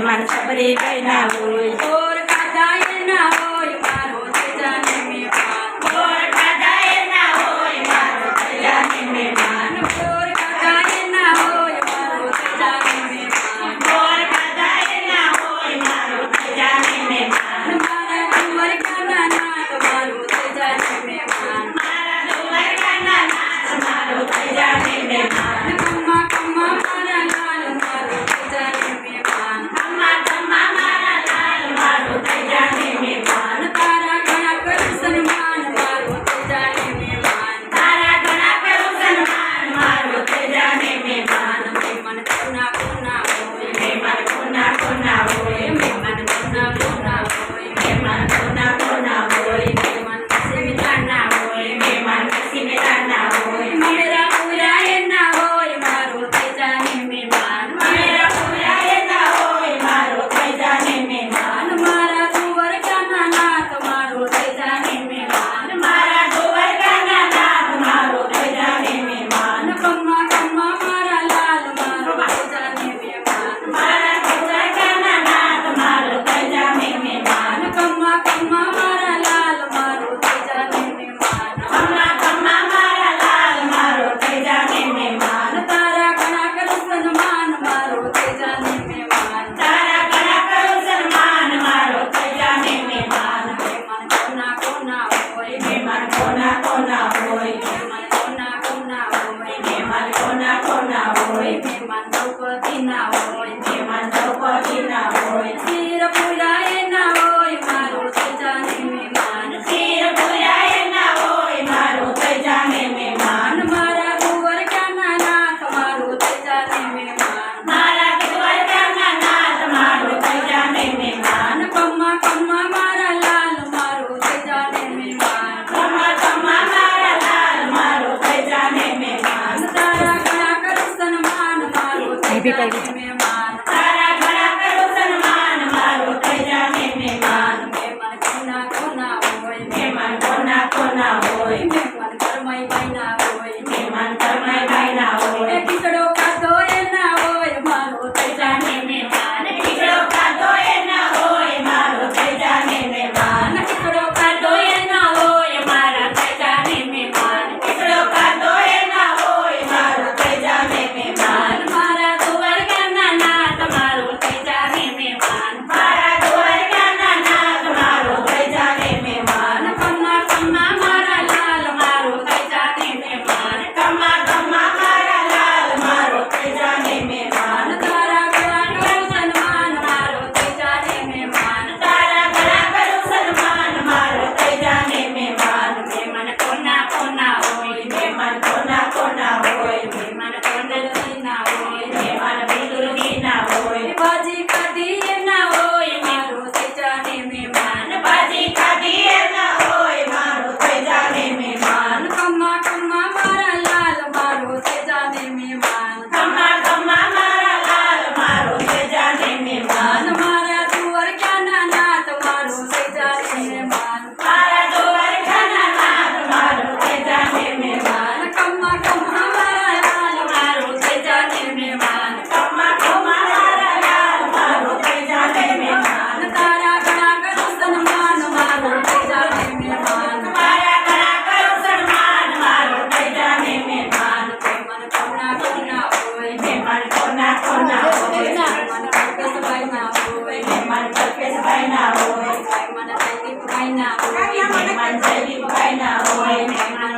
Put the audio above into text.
મનસબરે બનાવું होय मेहमान लोक दिनावर भी पहले ભેસભાઈ ના હોય મહેમાન જયદીપભાઈ ના હોય મહેમાન જયદીપભાઈ હોય